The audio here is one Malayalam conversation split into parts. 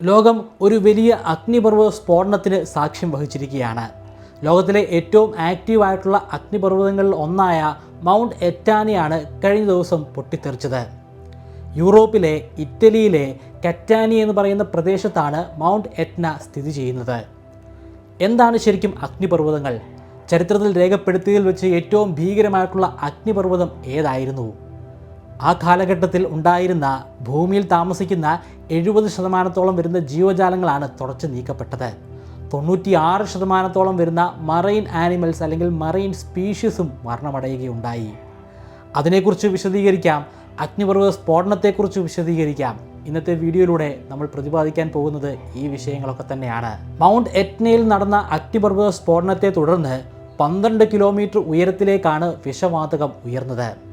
ലോകം ഒരു വലിയ അഗ്നിപർവത സ്ഫോടനത്തിന് സാക്ഷ്യം വഹിച്ചിരിക്കുകയാണ്. ലോകത്തിലെ ഏറ്റവും ആക്റ്റീവായിട്ടുള്ള അഗ്നിപർവതങ്ങളിൽ ഒന്നായ മൗണ്ട് എറ്റാനിയാണ് കഴിഞ്ഞ ദിവസം പൊട്ടിത്തെറിച്ചത്. യൂറോപ്പിലെ ഇറ്റലിയിലെ കറ്റാനി എന്ന് പറയുന്ന പ്രദേശത്താണ് മൗണ്ട് എറ്റ്ന സ്ഥിതി ചെയ്യുന്നത്. എന്താണ് ശരിക്കും അഗ്നിപർവതങ്ങൾ? ചരിത്രത്തിൽ രേഖപ്പെടുത്തിയതിൽ വെച്ച് ഏറ്റവും ഭീകരമായിട്ടുള്ള അഗ്നിപർവതം ഏതായിരുന്നു? ആ കാലഘട്ടത്തിൽ ഉണ്ടായിരുന്ന ഭൂമിയിൽ താമസിക്കുന്ന എഴുപത് ശതമാനത്തോളം വരുന്ന ജീവജാലങ്ങളാണ് തുടച്ചു നീക്കപ്പെട്ടത്. തൊണ്ണൂറ്റി ആറ് ശതമാനത്തോളം വരുന്ന മറൈൻ ആനിമൽസ് അല്ലെങ്കിൽ മറൈൻ സ്പീഷീസും മരണമടയുകയുണ്ടായി. അതിനെക്കുറിച്ച് വിശദീകരിക്കാം. അഗ്നിപർവത സ്ഫോടനത്തെക്കുറിച്ച് വിശദീകരിക്കാം. ഇന്നത്തെ വീഡിയോയിലൂടെ നമ്മൾ പ്രതിപാദിക്കാൻ പോകുന്നത് ഈ വിഷയങ്ങളൊക്കെ തന്നെയാണ്. മൗണ്ട് എറ്റ്നയിൽ നടന്ന അഗ്നിപർവത സ്ഫോടനത്തെ തുടർന്ന് പന്ത്രണ്ട് കിലോമീറ്റർ ഉയരത്തിലേക്കാണ് വിഷവാതകം ഉയർന്നത്.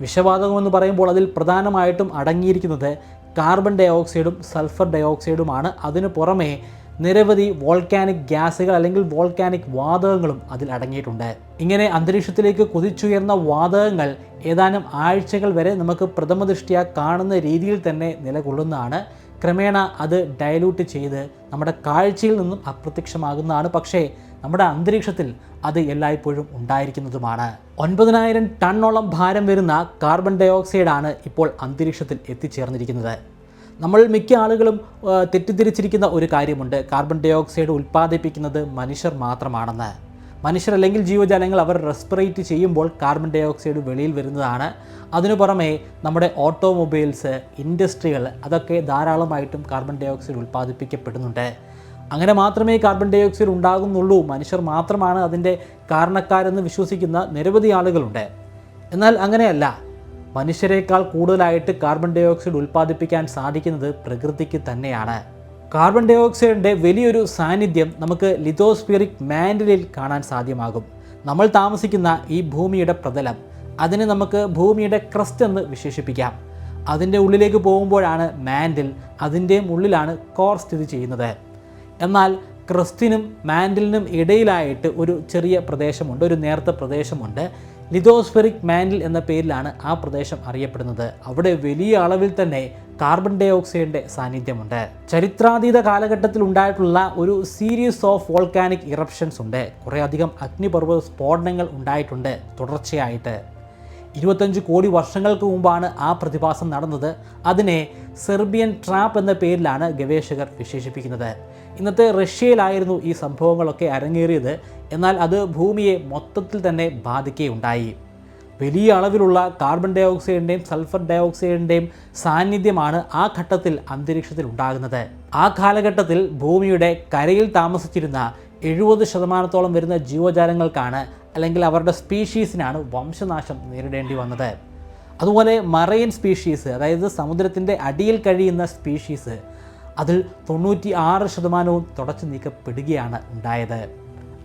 വിഷവാതകം എന്ന് പറയുമ്പോൾ അതിൽ പ്രധാനമായിട്ടും അടങ്ങിയിരിക്കുന്നത് കാർബൺ ഡൈ ഓക്സൈഡും സൾഫർ ഡൈ ഓക്സൈഡുമാണ് അതിനു പുറമേ നിരവധി വോൾക്കാനിക് ഗ്യാസുകൾ അല്ലെങ്കിൽ വോൾക്കാനിക് വാതകങ്ങളും അതിൽ അടങ്ങിയിട്ടുണ്ട്. ഇങ്ങനെ അന്തരീക്ഷത്തിലേക്ക് കുതിച്ചുയർന്ന വാതകങ്ങൾ ഏതാനും ആഴ്ചകൾ വരെ നമുക്ക് പ്രഥമ ദൃഷ്ടിയ കാണുന്ന രീതിയിൽ തന്നെ നിലകൊള്ളുന്നതാണ്. ക്രമേണ അത് ഡയലൂട്ട് ചെയ്ത് നമ്മുടെ കാഴ്ചയിൽ നിന്നും അപ്രത്യക്ഷമാകുന്നതാണ്. പക്ഷേ നമ്മുടെ അന്തരീക്ഷത്തിൽ അത് എല്ലായ്പ്പോഴും ഉണ്ടായിരിക്കുന്നതുമാണ്. ഒൻപതിനായിരം ടണ്ണോളം ഭാരം വരുന്ന കാർബൺ ഡൈ ഓക്സൈഡാണ് ഇപ്പോൾ അന്തരീക്ഷത്തിൽ എത്തിച്ചേർന്നിരിക്കുന്നത്. നമ്മൾ മിക്ക ആളുകളും തെറ്റിദ്ധരിച്ചിരിക്കുന്ന ഒരു കാര്യമുണ്ട്. കാർബൺ ഡൈ ഓക്സൈഡ് ഉൽപ്പാദിപ്പിക്കുന്നത് മനുഷ്യർ മാത്രമാണെന്ന്. മനുഷ്യർ അല്ലെങ്കിൽ ജീവജാലങ്ങൾ അവർ റെസ്പിറേറ്റ് ചെയ്യുമ്പോൾ കാർബൺ ഡൈ ഓക്സൈഡ് വെളിയിൽ വരുന്നതാണ്. അതിനു പുറമെ നമ്മുടെ ഓട്ടോമൊബൈൽസ് ഇൻഡസ്ട്രികൾ അതൊക്കെ ധാരാളമായിട്ടും കാർബൺ ഡൈ ഓക്സൈഡ് ഉൽപ്പാദിപ്പിക്കപ്പെടുന്നുണ്ട്. അങ്ങനെ മാത്രമേ കാർബൺ ഡൈ ഓക്സൈഡ് ഉണ്ടാകുന്നുള്ളൂ. മനുഷ്യർ മാത്രമാണ് അതിന്റെ കാരണക്കാരെന്ന് വിശ്വസിക്കുന്ന നിരവധി ആളുകളുണ്ട്. എന്നാൽ അങ്ങനെയല്ല. മനുഷ്യരെക്കാൾ കൂടുതലായിട്ട് കാർബൺ ഡൈ ഓക്സൈഡ് ഉൽപ്പാദിപ്പിക്കാൻ സാധിക്കുന്നത് പ്രകൃതിക്ക് തന്നെയാണ്. കാർബൺ ഡൈ ഓക്സൈഡിന്റെ വലിയൊരു സാന്നിധ്യം നമുക്ക് ലിതോസ്ഫിയറിക് മാൻഡലിൽ കാണാൻ സാധ്യമാകും. നമ്മൾ താമസിക്കുന്ന ഈ ഭൂമിയുടെ പ്രതലം അതിനെ നമുക്ക് ഭൂമിയുടെ ക്രസ്റ്റ് എന്ന് വിശേഷിപ്പിക്കാം. അതിന്റെ ഉള്ളിലേക്ക് പോകുമ്പോഴാണ് മാൻഡിൽ അതിന്റെയും ഉള്ളിലാണ് കോർ സ്ഥിതി ചെയ്യുന്നത്. എന്നാൽ ക്രിസ്റ്റിനും മാൻഡലിനും ഇടയിലായിട്ട് ഒരു ചെറിയ പ്രദേശമുണ്ട് ഒരു നേർത്ത പ്രദേശമുണ്ട്. ലിതോസ്ഫെറിക് മാൻഡിൽ എന്ന പേരിലാണ് ആ പ്രദേശം അറിയപ്പെടുന്നത്. അവിടെ വലിയ അളവിൽ തന്നെ കാർബൺ ഡൈ ഓക്സൈഡിന്റെ സാന്നിധ്യമുണ്ട്. ചരിത്രാതീത കാലഘട്ടത്തിൽ ഉണ്ടായിട്ടുള്ള ഒരു സീരീസ് ഓഫ് വോൾക്കാനിക് ഇറപ്ഷൻസ് ഉണ്ട്. കുറേയധികം അഗ്നിപർവത സ്ഫോടനങ്ങൾ ഉണ്ടായിട്ടുണ്ട് തുടർച്ചയായിട്ട്. ഇരുപത്തഞ്ച് കോടി വർഷങ്ങൾക്ക് മുമ്പാണ് ആ പ്രതിഭാസം നടന്നത്. അതിനെ സെർബിയൻ ട്രാപ്പ് എന്ന പേരിലാണ് ഗവേഷകർ വിശേഷിപ്പിക്കുന്നത്. ഇന്നത്തെ റഷ്യയിലായിരുന്നു ഈ സംഭവങ്ങളൊക്കെ അരങ്ങേറിയത്. എന്നാൽ അത് ഭൂമിയെ മൊത്തത്തിൽ തന്നെ ബാധിക്കുകയുണ്ടായി. വലിയ അളവിലുള്ള കാർബൺ ഡൈ ഓക്സൈഡിന്റെയും സൾഫർ ഡൈ ഓക്സൈഡിന്റെയും സാന്നിധ്യമാണ് ആ ഘട്ടത്തിൽ അന്തരീക്ഷത്തിൽ ഉണ്ടാകുന്നത്. ആ കാലഘട്ടത്തിൽ ഭൂമിയുടെ കരയിൽ താമസിച്ചിരുന്ന എഴുപത് ശതമാനത്തോളം വരുന്ന ജീവജാലങ്ങൾക്കാണ് അല്ലെങ്കിൽ അവരുടെ സ്പീഷീസിനാണ് വംശനാശം നേരിടേണ്ടി വന്നത്. അതുപോലെ മറൈൻ സ്പീഷീസ് അതായത് സമുദ്രത്തിന്റെ അടിയിൽ കഴിയുന്ന സ്പീഷീസ് അതിൽ തൊണ്ണൂറ്റി ആറ് ശതമാനവും തുടച്ചു നീക്കപ്പെടുകയാണ് ഉണ്ടായത്.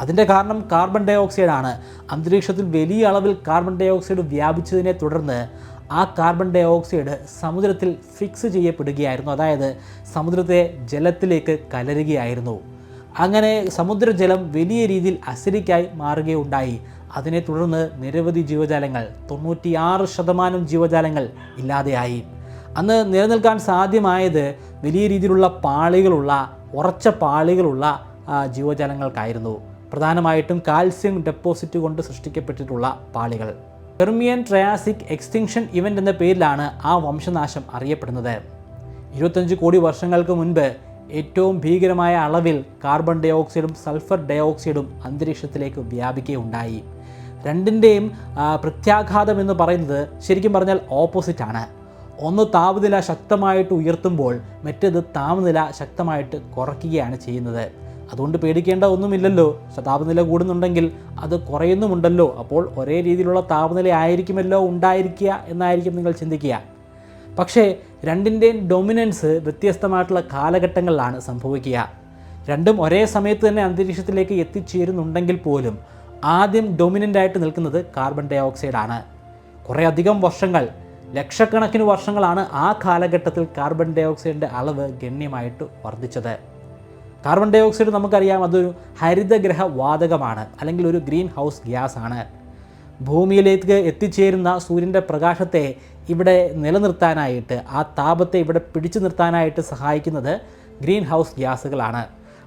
അതിന്റെ കാരണം കാർബൺ ഡൈ ഓക്സൈഡാണ് അന്തരീക്ഷത്തിൽ വലിയ അളവിൽ കാർബൺ ഡൈ ഓക്സൈഡ് വ്യാപിച്ചതിനെ തുടർന്ന് ആ കാർബൺ ഡൈ ഓക്സൈഡ് സമുദ്രത്തിൽ ഫിക്സ് ചെയ്യപ്പെടുകയായിരുന്നു. അതായത് സമുദ്രത്തെ ജലത്തിലേക്ക് കലരുകയായിരുന്നു. അങ്ങനെ സമുദ്രജലം വലിയ രീതിയിൽ അസിഡിക്കായി മാറുകയുണ്ടായി. അതിനെ തുടർന്ന് നിരവധി ജീവജാലങ്ങൾ തൊണ്ണൂറ്റിയാറ് ശതമാനം ജീവജാലങ്ങൾ ഇല്ലാതെയായി. അന്ന് നിലനിൽക്കാൻ സാധ്യമായത് വലിയ രീതിയിലുള്ള പാളികളുള്ള ഉറച്ച പാളികളുള്ള ജീവജാലങ്ങൾക്കായിരുന്നു. പ്രധാനമായിട്ടും കാൽസ്യം ഡെപ്പോസിറ്റ് കൊണ്ട് സൃഷ്ടിക്കപ്പെട്ടിട്ടുള്ള പാളികൾ. പെർമിയൻ ട്രയാസിക് എക്സ്റ്റിങ്ഷൻ ഇവന്റ് എന്ന പേരിലാണ് ആ വംശനാശം അറിയപ്പെടുന്നത്. ഇരുപത്തഞ്ച് കോടി വർഷങ്ങൾക്ക് മുൻപ് ഏറ്റവും ഭീകരമായ അളവിൽ കാർബൺ ഡൈ ഓക്സൈഡും സൾഫർ ഡൈ ഓക്സൈഡും അന്തരീക്ഷത്തിലേക്ക് വ്യാപിക്കുകയുണ്ടായി. രണ്ടിന്റെയും പ്രത്യാഘാതം എന്ന് പറയുന്നത് ശരിക്കും പറഞ്ഞാൽ ഓപ്പോസിറ്റാണ്. ഒന്ന് താപനില ശക്തമായിട്ട് ഉയർത്തുമ്പോൾ മറ്റേത് താപനില ശക്തമായിട്ട് കുറയ്ക്കുകയാണ് ചെയ്യുന്നത്. അതുകൊണ്ട് പേടിക്കേണ്ട ഒന്നുമില്ലല്ലോ. താപനില കൂടുന്നുണ്ടെങ്കിൽ അത് കുറയുന്നുമുണ്ടല്ലോ. അപ്പോൾ ഒരേ രീതിയിലുള്ള താപനില ആയിരിക്കുമല്ലോ ഉണ്ടായിരിക്കുക എന്നായിരിക്കും നിങ്ങൾ ചിന്തിക്കുക. പക്ഷേ രണ്ടിന്റെയും ഡൊമിനൻസ് വ്യത്യസ്തമായിട്ടുള്ള കാലഘട്ടങ്ങളിലാണ് സംഭവിക്കുക. രണ്ടും ഒരേ സമയത്ത് തന്നെ അന്തരീക്ഷത്തിലേക്ക് എത്തിച്ചേരുന്നുണ്ടെങ്കിൽ പോലും ആദ്യം ഡൊമിനന്റായിട്ട് നിൽക്കുന്നത് കാർബൺ ഡൈ ഓക്സൈഡാണ് കുറേ അധികം വർഷങ്ങൾ ലക്ഷക്കണക്കിന് വർഷങ്ങളാണ് ആ കാലഘട്ടത്തിൽ കാർബൺ ഡൈ ഓക്സൈഡിന്റെ അളവ് ഗണ്യമായിട്ട് വർദ്ധിച്ചത്. കാർബൺ ഡൈ ഓക്സൈഡ് നമുക്കറിയാം അതൊരു ഹരിതഗ്രഹ വാതകമാണ് അല്ലെങ്കിൽ ഒരു ഗ്രീൻ ഹൗസ് ഗ്യാസ് ആണ് ഭൂമിയിലേക്ക് എത്തിച്ചേരുന്ന സൂര്യന്റെ പ്രകാശത്തെ ഇവിടെ നിലനിർത്താനായിട്ട് ആ താപത്തെ ഇവിടെ പിടിച്ചു നിർത്താനായിട്ട് സഹായിക്കുന്നത് ഗ്രീൻ ഹൗസ് ഗ്യാസുകളാണ്.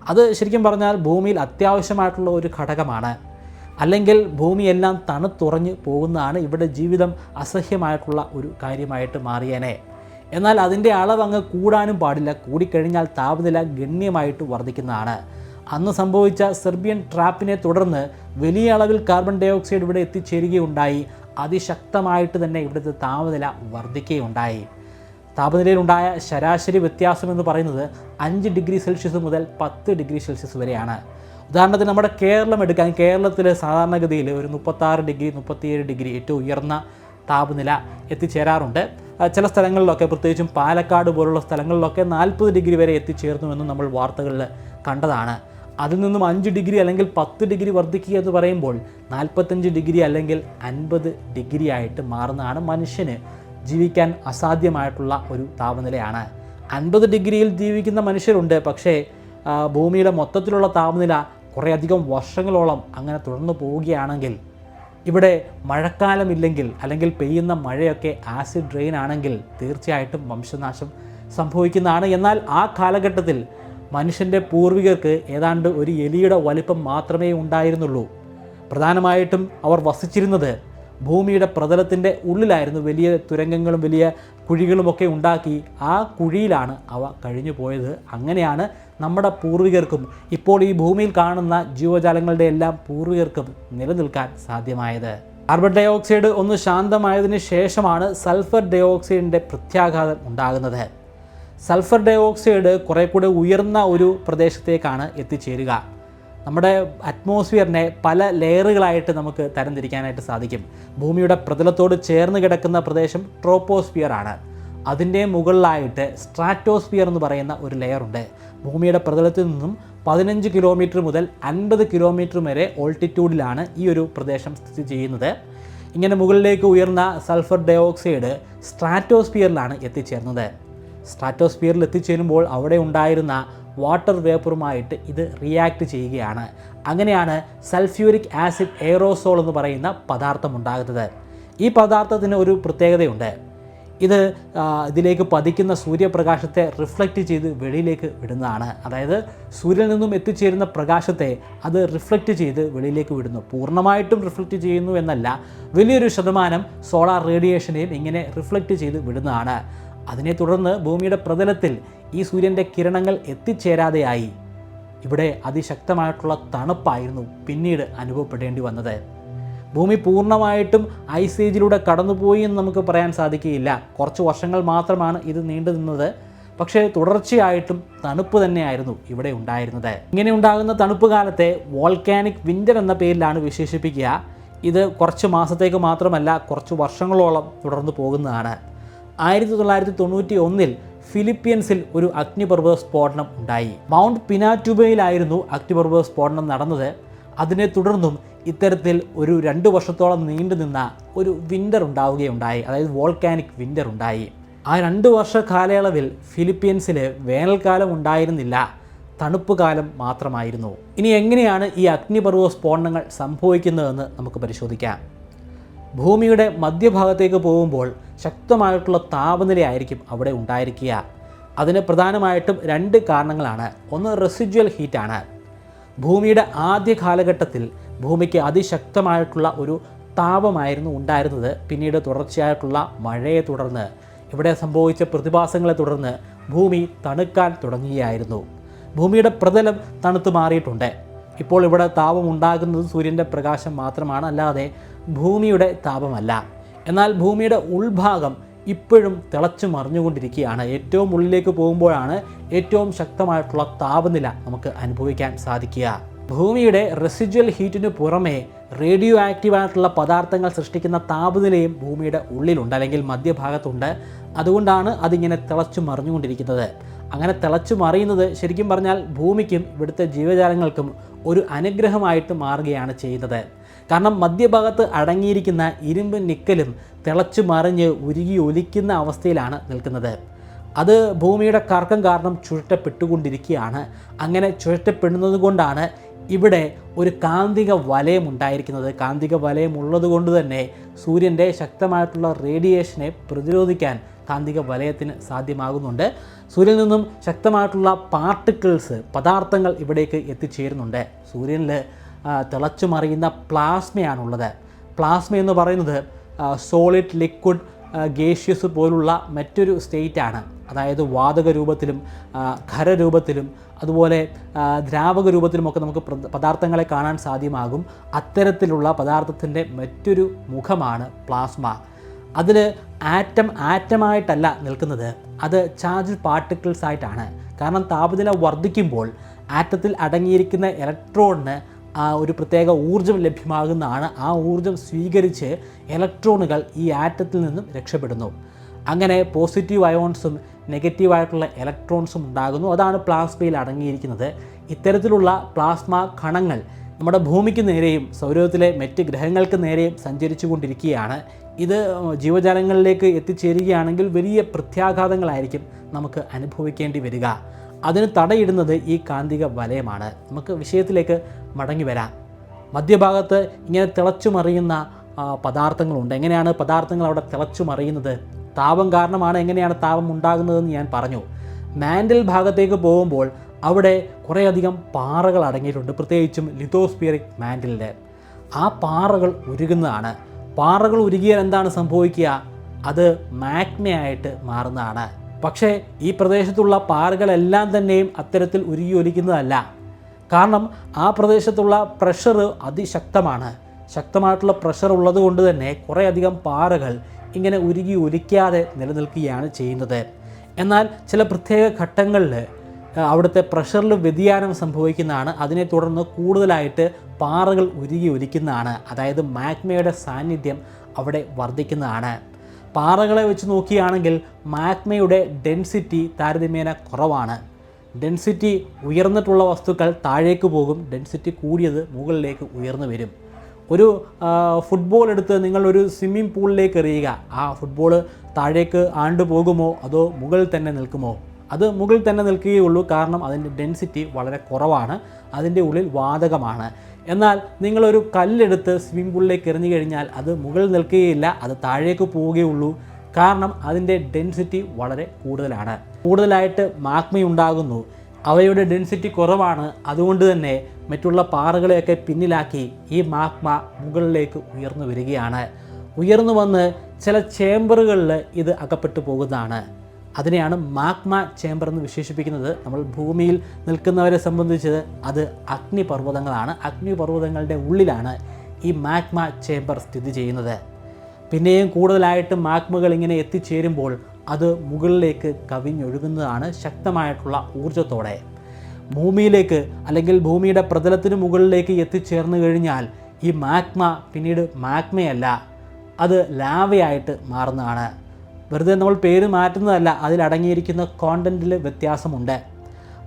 അത് ശരിക്കും പറഞ്ഞാൽ ഭൂമിയിൽ അത്യാവശ്യമായിട്ടുള്ള ഒരു ഘടകമാണ്. അല്ലെങ്കിൽ ഭൂമിയെല്ലാം തണുത്തുറഞ്ഞ് പോകുന്നതാണ് ഇവിടെ ജീവിതം അസഹ്യമായിട്ടുള്ള ഒരു കാര്യമായിട്ട് മാറിയേനെ. എന്നാൽ അതിന്റെ അളവ് അങ്ങ് കൂടാനും പാടില്ല. കൂടിക്കഴിഞ്ഞാൽ താപനില ഗണ്യമായിട്ട് വർദ്ധിക്കുന്നതാണ്. അന്ന് സംഭവിച്ച സെർബിയൻ ട്രാപ്പിനെ തുടർന്ന് വലിയ അളവിൽ കാർബൺ ഡൈ ഓക്സൈഡ് ഇവിടെ എത്തിച്ചേരുകയുണ്ടായി. അതിശക്തമായിട്ട് തന്നെ ഇവിടുത്തെ താപനില വർദ്ധിക്കുകയുണ്ടായി. താപനിലയിലുണ്ടായ ശരാശരി വ്യത്യാസം എന്ന് പറയുന്നത് അഞ്ച് ഡിഗ്രി സെൽഷ്യസ് മുതൽ പത്ത് ഡിഗ്രി സെൽഷ്യസ് വരെയാണ്. ഉദാഹരണത്തിന് നമ്മുടെ കേരളം എടുക്കാൻ കേരളത്തിലെ സാധാരണഗതിയിൽ ഒരു മുപ്പത്താറ് ഡിഗ്രി മുപ്പത്തിയേഴ് ഡിഗ്രി ഏറ്റവും ഉയർന്ന താപനില എത്തിച്ചേരാറുണ്ട്. ചില സ്ഥലങ്ങളിലൊക്കെ പ്രത്യേകിച്ചും പാലക്കാട് പോലുള്ള സ്ഥലങ്ങളിലൊക്കെ നാൽപ്പത് ഡിഗ്രി വരെ എത്തിച്ചേർന്നുവെന്നും നമ്മൾ വാർത്തകളിൽ കണ്ടതാണ്. അതിൽ നിന്നും അഞ്ച് ഡിഗ്രി അല്ലെങ്കിൽ പത്ത് ഡിഗ്രി വർദ്ധിക്കുക എന്ന് പറയുമ്പോൾ നാൽപ്പത്തഞ്ച് ഡിഗ്രി അല്ലെങ്കിൽ അൻപത് ഡിഗ്രി ആയിട്ട് മാറുന്നതാണ് മനുഷ്യന് ജീവിക്കാൻ അസാധ്യമായിട്ടുള്ള ഒരു താപനിലയാണ്. അൻപത് ഡിഗ്രിയിൽ ജീവിക്കുന്ന മനുഷ്യരുണ്ട് പക്ഷേ ഭൂമിയുടെ മൊത്തത്തിലുള്ള താപനില കുറേയധികം വർഷങ്ങളോളം അങ്ങനെ തുടർന്നു പോവുകയാണെങ്കിൽ ഇവിടെ മഴക്കാലമില്ലെങ്കിൽ അല്ലെങ്കിൽ പെയ്യുന്ന മഴയൊക്കെ ആസിഡ് ഡ്രെയിൻ ആണെങ്കിൽ തീർച്ചയായിട്ടും വംശനാശം സംഭവിക്കുന്നതാണ്. എന്നാൽ ആ കാലഘട്ടത്തിൽ മനുഷ്യന്റെ പൂർവികർക്ക് ഏതാണ്ട് ഒരു എലിയുടെ വലിപ്പം മാത്രമേ ഉണ്ടായിരുന്നുള്ളൂ. പ്രധാനമായിട്ടും അവർ വസിച്ചിരുന്നത് ഭൂമിയുടെ പ്രതലത്തിന്റെ ഉള്ളിലായിരുന്നു. വലിയ തുരങ്കങ്ങളും വലിയ കുഴികളുമൊക്കെ ഉണ്ടാക്കി ആ കുഴിയിലാണ് അവ കഴിഞ്ഞു പോയത്. അങ്ങനെയാണ് നമ്മുടെ പൂർവികർക്കും ഇപ്പോൾ ഈ ഭൂമിയിൽ കാണുന്ന ജീവജാലങ്ങളുടെ എല്ലാം പൂർവികർക്കും നിലനിൽക്കാൻ സാധ്യമായത്. കാർബൺ ഡൈ ഓക്സൈഡ് ഒന്ന് ശാന്തമായതിനു ശേഷമാണ് സൾഫർ ഡൈ ഓക്സൈഡിന്റെ പ്രത്യാഘാതം ഉണ്ടാകുന്നത്. സൾഫർ ഡൈ ഓക്സൈഡ് കുറേ കൂടെ ഉയർന്ന ഒരു പ്രദേശത്തേക്കാണ് എത്തിച്ചേരുക. നമ്മുടെ അറ്റ്മോസ്ഫിയറിനെ പല ലെയറുകളായിട്ട് നമുക്ക് തരംതിരിക്കാനായിട്ട് സാധിക്കും. ഭൂമിയുടെ പ്രതലത്തോട് ചേർന്ന് കിടക്കുന്ന പ്രദേശം ട്രോപ്പോസ്ഫിയർ ആണ്. അതിന്റെ മുകളിലായിട്ട് സ്ട്രാറ്റോസ്ഫിയർ എന്ന് പറയുന്ന ഒരു ലെയർ ഉണ്ട്. ഭൂമിയുടെ പ്രതലത്തിൽ നിന്നും പതിനഞ്ച് കിലോമീറ്റർ മുതൽ അൻപത് കിലോമീറ്റർ വരെ ഓൾട്ടിറ്റ്യൂഡിലാണ് ഈ ഒരു പ്രദേശം സ്ഥിതി ചെയ്യുന്നത്. ഇങ്ങനെ മുകളിലേക്ക് ഉയർന്ന സൾഫർ ഡയോക്സൈഡ് സ്ട്രാറ്റോസ്ഫിയറിലാണ് എത്തിച്ചേർന്നത്. സ്ട്രാറ്റോസ്ഫിയറിൽ എത്തിച്ചേരുമ്പോൾ അവിടെ ഉണ്ടായിരുന്ന വാട്ടർ വേപ്പറുമായിട്ട് ഇത് റിയാക്ട് ചെയ്യുകയാണ്. അങ്ങനെയാണ് സൾഫ്യൂരിക് ആസിഡ് എയറോസോൾ എന്ന് പറയുന്ന പദാർത്ഥം ഉണ്ടാകുന്നത്. ഈ പദാർത്ഥത്തിന് ഒരു പ്രത്യേകതയുണ്ട്. ഇത് ഇതിലേക്ക് പതിക്കുന്ന സൂര്യപ്രകാശത്തെ റിഫ്ലക്റ്റ് ചെയ്ത് വെളിയിലേക്ക് വിടുന്നതാണ്. അതായത് സൂര്യനിൽ നിന്നും എത്തിച്ചേരുന്ന പ്രകാശത്തെ അത് റിഫ്ലക്റ്റ് ചെയ്ത് വെളിയിലേക്ക് വിടുന്നു. പൂർണമായിട്ടും റിഫ്ലക്റ്റ് ചെയ്യുന്നു എന്നല്ല വലിയൊരു ശതമാനം സോളാർ റേഡിയേഷനെയും ഇങ്ങനെ റിഫ്ലക്റ്റ് ചെയ്ത് വിടുന്നതാണ്. അതിനെ തുടർന്ന് ഭൂമിയുടെ പ്രതലത്തിൽ ഈ സൂര്യന്റെ കിരണങ്ങൾ എത്തിച്ചേരാതെയായി. ഇവിടെ അതിശക്തമായിട്ടുള്ള തണുപ്പായിരുന്നു പിന്നീട് അനുഭവപ്പെടേണ്ടി വന്നത്. ഭൂമി പൂർണമായിട്ടും ഐസ് ഏജിലൂടെ കടന്നുപോയി എന്ന് നമുക്ക് പറയാൻ സാധിക്കുകയില്ല. കുറച്ച് വർഷങ്ങൾ മാത്രമാണ് ഇത് നീണ്ടു നിന്നത്. പക്ഷേ തുടർച്ചയായിട്ടും തണുപ്പ് തന്നെയായിരുന്നു ഇവിടെ ഉണ്ടായിരുന്നത്. ഇങ്ങനെ ഉണ്ടാകുന്ന തണുപ്പ് കാലത്തെ വോൾക്കാനിക് വിന്റർ എന്ന പേരിലാണ് വിശേഷിപ്പിക്കുക. ഇത് കുറച്ച് മാസത്തേക്ക് മാത്രമല്ല കുറച്ച് വർഷങ്ങളോളം തുടർന്നു പോകുന്നതാണ്. ആയിരത്തി തൊള്ളായിരത്തി തൊണ്ണൂറ്റി ഒന്നിൽ ഫിലിപ്പീൻസിൽ ഒരു അഗ്നിപർവത സ്ഫോടനം ഉണ്ടായി. മൗണ്ട് പിനാറ്റുബയിലായിരുന്നു അഗ്നിപർവത സ്ഫോടനം നടന്നത്. അതിനെ തുടർന്നും ഇത്തരത്തിൽ ഒരു രണ്ട് വർഷത്തോളം നീണ്ടു നിന്ന ഒരു വിന്റർ ഉണ്ടാവുകയുണ്ടായി. അതായത് വോൾക്കാനിക് വിന്റർ ഉണ്ടായി. ആ രണ്ട് വർഷ കാലയളവിൽ ഫിലിപ്പീൻസിൽ വേനൽക്കാലം ഉണ്ടായിരുന്നില്ല. തണുപ്പ് കാലം മാത്രമായിരുന്നു. ഇനി എങ്ങനെയാണ് ഈ അഗ്നിപർവത സ്ഫോടനങ്ങൾ സംഭവിക്കുന്നതെന്ന് നമുക്ക് പരിശോധിക്കാം. ഭൂമിയുടെ മധ്യഭാഗത്തേക്ക് പോകുമ്പോൾ ശക്തമായിട്ടുള്ള താപനിലയായിരിക്കും അവിടെ ഉണ്ടായിരിക്കുക. അതിന് പ്രധാനമായിട്ടും രണ്ട് കാരണങ്ങളാണ്. ഒന്ന് റെസിജ്വൽ ഹീറ്റാണ് ഭൂമിയുടെ ആദ്യ കാലഘട്ടത്തിൽ ഭൂമിക്ക് അതിശക്തമായിട്ടുള്ള ഒരു താപമായിരുന്നു ഉണ്ടായിരുന്നത്. പിന്നീട് തുടർച്ചയായിട്ടുള്ള മഴയെ തുടർന്ന് ഇവിടെ സംഭവിച്ച പ്രതിഭാസങ്ങളെ തുടർന്ന് ഭൂമി തണുക്കാൻ തുടങ്ങുകയായിരുന്നു ഭൂമിയുടെ പ്രതലം തണുത്തു മാറിയിട്ടുണ്ട്. ഇപ്പോൾ ഇവിടെ താപം ഉണ്ടാകുന്നത് സൂര്യന്റെ പ്രകാശം മാത്രമാണ് അല്ലാതെ ഭൂമിയുടെ താപമല്ല. എന്നാൽ ഭൂമിയുടെ ഉൾഭാഗം ഇപ്പോഴും തിളച്ചു മറിഞ്ഞുകൊണ്ടിരിക്കുകയാണ്. ഏറ്റവും ഉള്ളിലേക്ക് പോകുമ്പോഴാണ് ഏറ്റവും ശക്തമായിട്ടുള്ള താപനില നമുക്ക് അനുഭവിക്കാൻ സാധിക്കുക. ഭൂമിയുടെ റെസിജ്വൽ ഹീറ്റിന് പുറമേ റേഡിയോ ആക്റ്റീവായിട്ടുള്ള പദാർത്ഥങ്ങൾ സൃഷ്ടിക്കുന്ന താപനിലയും ഭൂമിയുടെ ഉള്ളിലുണ്ട് അല്ലെങ്കിൽ മധ്യഭാഗത്തുണ്ട്. അതുകൊണ്ടാണ് അതിങ്ങനെ തിളച്ചു മറിഞ്ഞുകൊണ്ടിരിക്കുന്നത്. അങ്ങനെ തിളച്ചു മറിയുന്നത് ശരിക്കും പറഞ്ഞാൽ ഭൂമിക്കും ഇവിടുത്തെ ജീവജാലങ്ങൾക്കും ഒരു അനുഗ്രഹമായിട്ട് മാറുകയാണ് ചെയ്യുന്നത്. കാരണം മധ്യഭാഗത്ത് അടങ്ങിയിരിക്കുന്ന ഇരുമ്പ് നിക്കലും തിളച്ചു മറിഞ്ഞ് ഉരുകി ഒലിക്കുന്ന അവസ്ഥയിലാണ് നിൽക്കുന്നത്. അത് ഭൂമിയുടെ കറക്കം കാരണം ചുഴറ്റപ്പെട്ടുകൊണ്ടിരിക്കുകയാണ് അങ്ങനെ ചുഴറ്റപ്പെടുന്നത് കൊണ്ടാണ് ഇവിടെ ഒരു കാന്തിക വലയം ഉണ്ടായിരിക്കുന്നത്. കാന്തിക വലയം ഉള്ളത് കൊണ്ട് തന്നെ സൂര്യന്റെ ശക്തമായിട്ടുള്ള റേഡിയേഷനെ പ്രതിരോധിക്കാൻ കാന്തിക വലയത്തിന് സാധ്യമാകുന്നുണ്ട്. സൂര്യനിൽ നിന്നും ശക്തമായിട്ടുള്ള പാർട്ടിക്കിൾസ് പദാർത്ഥങ്ങൾ ഇവിടേക്ക് എത്തിച്ചേരുന്നുണ്ട്. സൂര്യനിൽ തിളച്ചു മറിയുന്ന പ്ലാസ്മയാണുള്ളത്. പ്ലാസ്മ എന്ന് പറയുന്നത് സോളിഡ് ലിക്വിഡ് ഗേഷ്യസ് പോലുള്ള മറ്റൊരു സ്റ്റേറ്റാണ്. അതായത് വാതക രൂപത്തിലും ഖര രൂപത്തിലും അതുപോലെ ദ്രാവക രൂപത്തിലുമൊക്കെ നമുക്ക് പദാർത്ഥങ്ങളെ കാണാൻ സാധ്യമാകും. അത്തരത്തിലുള്ള പദാർത്ഥത്തിന്റെ മറ്റൊരു മുഖമാണ് പ്ലാസ്മ. അതിൽ ആറ്റം ആറ്റമായിട്ടല്ല നിൽക്കുന്നത്. അത് ചാർജ് പാർട്ടിക്കിൾസ് ആയിട്ടാണ് കാരണം താപനില വർദ്ധിക്കുമ്പോൾ ആറ്റത്തിൽ അടങ്ങിയിരിക്കുന്ന ഇലക്ട്രോണിന് ആ ഒരു പ്രത്യേക ഊർജം ലഭ്യമാകുന്നതാണ്. ആ ഊർജം സ്വീകരിച്ച് ഇലക്ട്രോണുകൾ ഈ ആറ്റത്തിൽ നിന്നും രക്ഷപ്പെടുന്നു. അങ്ങനെ പോസിറ്റീവ് അയോൺസും നെഗറ്റീവായിട്ടുള്ള ഇലക്ട്രോൺസും ഉണ്ടാകുന്നു. അതാണ് പ്ലാസ്മയിൽ അടങ്ങിയിരിക്കുന്നത്. ഇത്തരത്തിലുള്ള പ്ലാസ്മ കണങ്ങൾ നമ്മുടെ ഭൂമിക്ക് നേരെയും സൗരത്തിലെ മറ്റ് ഗ്രഹങ്ങൾക്ക് നേരെയും സഞ്ചരിച്ചു കൊണ്ടിരിക്കുകയാണ്. ഇത് ജീവജാലങ്ങളിലേക്ക് എത്തിച്ചേരുകയാണെങ്കിൽ വലിയ പ്രത്യാഘാതങ്ങളായിരിക്കും നമുക്ക് അനുഭവിക്കേണ്ടി വരിക. അതിന് തടയിടുന്നത് ഈ കാന്തിക വലയമാണ്. നമുക്ക് വിഷയത്തിലേക്ക് മടങ്ങി വരാം. മധ്യഭാഗത്ത് ഇങ്ങനെ തിളച്ചു മറിയുന്ന പദാർത്ഥങ്ങളുണ്ട്. എങ്ങനെയാണ് പദാർത്ഥങ്ങൾ അവിടെ തിളച്ചു മറിയുന്നത് താപം കാരണമാണ് എങ്ങനെയാണ് താപം ഉണ്ടാകുന്നതെന്ന് ഞാൻ പറഞ്ഞു. മാൻഡൽ ഭാഗത്തേക്ക് പോകുമ്പോൾ അവിടെ കുറേയധികം പാറകൾ അടങ്ങിയിട്ടുണ്ട്. പ്രത്യേകിച്ചും ലിത്തോസ്പിയറിക് മാൻഡലിന്റെ ആ പാറകൾ ഉരുകുന്നതാണ്. പാറകൾ ഉരുകിയാൽ എന്താണ് സംഭവിക്കുക? അത് മാഗ്നയായിട്ട് മാറുന്നതാണ്. പക്ഷേ ഈ പ്രദേശത്തുള്ള പാറകളെല്ലാം തന്നെയും അത്തരത്തിൽ ഉരുകിയൊലിക്കുന്നതല്ല. കാരണം ആ പ്രദേശത്തുള്ള പ്രഷർ അതിശക്തമാണ്. ശക്തമായിട്ടുള്ള പ്രഷർ ഉള്ളത് കൊണ്ട് തന്നെ കുറേയധികം പാറകൾ ഇങ്ങനെ ഉരുകി ഒലിക്കാതെ നിലനിൽക്കുകയാണ് ചെയ്യുന്നത്. എന്നാൽ ചില പ്രത്യേക ഘട്ടങ്ങളിൽ അവിടുത്തെ പ്രഷറിൽ വ്യതിയാനം സംഭവിക്കുന്നതാണ്. അതിനെ തുടർന്ന് കൂടുതലായിട്ട് പാറകൾ ഉരുകി ഒലിക്കുന്നതാണ്. അതായത് മാഗ്മയുടെ സാന്നിധ്യം അവിടെ വർദ്ധിക്കുന്നതാണ്. പാറകളെ വെച്ച് നോക്കുകയാണെങ്കിൽ മാഗ്മയുടെ ഡെൻസിറ്റി താരതമ്യേന കുറവാണ്. ഡെൻസിറ്റി ഉയർന്നിട്ടുള്ള വസ്തുക്കൾ താഴേക്ക് പോകും. ഡെൻസിറ്റി കൂടിയത് മുകളിലേക്ക് ഉയർന്നു വരും. ഒരു ഫുട്ബോൾ എടുത്ത് നിങ്ങളൊരു സ്വിമ്മിംഗ് പൂളിലേക്ക് എറിയുക. ആ ഫുട്ബോൾ താഴേക്ക് ആണ്ടു പോകുമോ? അതോ മുകളിൽ തന്നെ നിൽക്കുമോ? അത് മുകളിൽ തന്നെ നിൽക്കുകയുള്ളൂ കാരണം അതിന്റെ ഡെൻസിറ്റി വളരെ കുറവാണ്. അതിന്റെ ഉള്ളിൽ വാതകമാണ്. എന്നാൽ നിങ്ങളൊരു കല്ലെടുത്ത് സ്വിമ്മിംഗ് പൂളിലേക്ക് എറിഞ്ഞു കഴിഞ്ഞാൽ അത് മുകളിൽ നിൽക്കുകയില്ല. അത് താഴേക്ക് പോവുകയുള്ളൂ കാരണം അതിന്റെ ഡെൻസിറ്റി വളരെ കൂടുതലാണ്. കൂടുതലായിട്ട് മാഗ്മയുണ്ടാകുന്നു. അവയുടെ ഡെൻസിറ്റി കുറവാണ്. അതുകൊണ്ട് തന്നെ മറ്റുള്ള പാറകളെയൊക്കെ പിന്നിലാക്കി ഈ മാഗ്മ മുകളിലേക്ക് ഉയർന്നു വരികയാണ്. ഉയർന്നു വന്ന് ചില ചേമ്പറുകളിൽ ഇത് അകപ്പെട്ടു പോകുന്നതാണ്. അതിനെയാണ് മാഗ്മ ചേംബർ എന്ന് വിശേഷിപ്പിക്കുന്നത്. നമ്മൾ ഭൂമിയിൽ നിൽക്കുന്നവരെ സംബന്ധിച്ച് അത് അഗ്നിപർവതങ്ങളാണ്. അഗ്നിപർവതങ്ങളുടെ ഉള്ളിലാണ് ഈ മാഗ്മ ചേംബർ സ്ഥിതി ചെയ്യുന്നത്. പിന്നെയും കൂടുതലായിട്ട് മാഗ്മകൾ ഇങ്ങനെ എത്തിച്ചേരുമ്പോൾ അത് മുകളിലേക്ക് കവിഞ്ഞൊഴുകുന്നതാണ് ശക്തമായിട്ടുള്ള ഊർജത്തോടെ. ഭൂമിയിലേക്ക് അല്ലെങ്കിൽ ഭൂമിയുടെ പ്രതലത്തിന് മുകളിലേക്ക് എത്തിച്ചേർന്ന് കഴിഞ്ഞാൽ ഈ മാഗ്മ പിന്നീട് മാഗ്മയല്ല അത് ലാവയായിട്ട് മാറുന്നതാണ്. വെറുതെ നമ്മൾ പേര് മാറ്റുന്നതല്ല അതിലടങ്ങിയിരിക്കുന്ന കോണ്ടന്റിൽ വ്യത്യാസമുണ്ട്.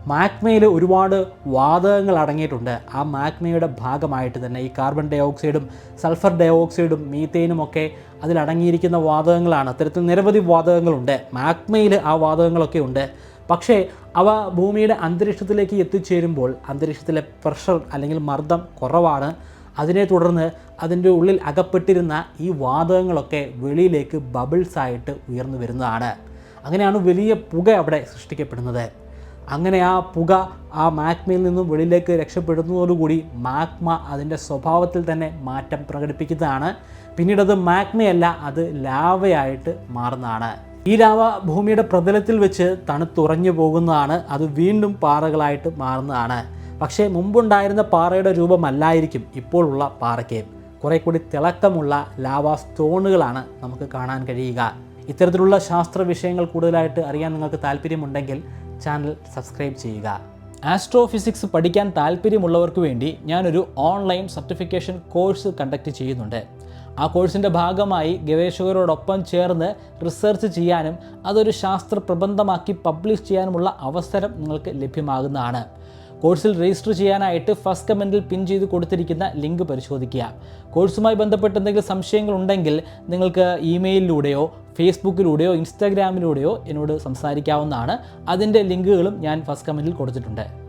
മാക്മയിൽ ഒരുപാട് വാതകങ്ങൾ അടങ്ങിയിട്ടുണ്ട്. ആ മാക്മയുടെ ഭാഗമായിട്ട് തന്നെ ഈ കാർബൺ ഡൈ ഓക്സൈഡും സൾഫർ ഡൈ ഓക്സൈഡും മീത്തേനും ഒക്കെ അതിലടങ്ങിയിരിക്കുന്ന വാതകങ്ങളാണ്. അത്തരത്തിൽ നിരവധി വാതകങ്ങളുണ്ട്. മാക്മയിൽ ആ വാതകങ്ങളൊക്കെ ഉണ്ട്. പക്ഷേ അവ ഭൂമിയുടെ അന്തരീക്ഷത്തിലേക്ക് എത്തിച്ചേരുമ്പോൾ അന്തരീക്ഷത്തിലെ പ്രഷർ അല്ലെങ്കിൽ മർദ്ദം കുറവാണ്. അതിനെ തുടർന്ന് അതിന്റെ ഉള്ളിൽ അകപ്പെട്ടിരുന്ന ഈ വാതകങ്ങളൊക്കെ വെളിയിലേക്ക് ബബിൾസ് ആയിട്ട് ഉയർന്നു വരുന്നതാണ്. അങ്ങനെയാണ് വലിയ പുക അവിടെ സൃഷ്ടിക്കപ്പെടുന്നത്. അങ്ങനെ ആ പുക ആ മാഗ്മയിൽ നിന്നും വെളിയിലേക്ക് രക്ഷപ്പെടുന്നതോടുകൂടി മാഗ്മ അതിന്റെ സ്വഭാവത്തിൽ തന്നെ മാറ്റം പ്രകടിപ്പിക്കുന്നതാണ്. പിന്നീട് അത് മാഗ്മയല്ല അത് ലാവയായിട്ട് മാറുന്നതാണ്. ഈ ലാവ ഭൂമിയുടെ പ്രതലത്തിൽ വെച്ച് തണുത്തുറഞ്ഞു പോകുന്നതാണ്. അത് വീണ്ടും പാറകളായിട്ട് മാറുന്നതാണ്. പക്ഷേ മുമ്പുണ്ടായിരുന്ന പാറയുടെ രൂപമല്ലായിരിക്കും ഇപ്പോഴുള്ള പാറയ്ക്ക്. കുറേ കൂടി തിളക്കമുള്ള ലാവാ സ്റ്റോണുകളാണ് നമുക്ക് കാണാൻ കഴിയുക. ഇത്തരത്തിലുള്ള ശാസ്ത്ര വിഷയങ്ങൾ കൂടുതലായിട്ട് അറിയാൻ നിങ്ങൾക്ക് താല്പര്യമുണ്ടെങ്കിൽ ചാനൽ സബ്സ്ക്രൈബ് ചെയ്യുക. ആസ്ട്രോഫിസിക്സ് പഠിക്കാൻ താല്പര്യമുള്ളവർക്ക് വേണ്ടി ഞാനൊരു ഓൺലൈൻ സർട്ടിഫിക്കേഷൻ കോഴ്സ് കണ്ടക്ട് ചെയ്യുന്നുണ്ട്. ആ കോഴ്സിന്റെ ഭാഗമായി ഗവേഷകരോടൊപ്പം ചേർന്ന് റിസർച്ച് ചെയ്യാനും അതൊരു ശാസ്ത്ര പ്രബന്ധമാക്കി പബ്ലിഷ് ചെയ്യാനുമുള്ള അവസരം നിങ്ങൾക്ക് ലഭ്യമാകുന്നതാണ്. കോഴ്സിൽ രജിസ്റ്റർ ചെയ്യാനായിട്ട് ഫസ്റ്റ് കമന്റിൽ പിൻ ചെയ്ത് കൊടുത്തിരിക്കുന്ന ലിങ്ക് പരിശോധിക്കുക. കോഴ്സുമായി ബന്ധപ്പെട്ട് എന്തെങ്കിലും സംശയങ്ങൾ ഉണ്ടെങ്കിൽ നിങ്ങൾക്ക് ഇമെയിലിലൂടെയോ ഫേസ്ബുക്കിലൂടെയോ ഇൻസ്റ്റാഗ്രാമിലൂടെയോ എന്നോട് സംസാരിക്കാവുന്നതാണ്. അതിന്റെ ലിങ്കുകളും ഞാൻ ഫസ്റ്റ് കമന്റിൽ കൊടുത്തിട്ടുണ്ട്.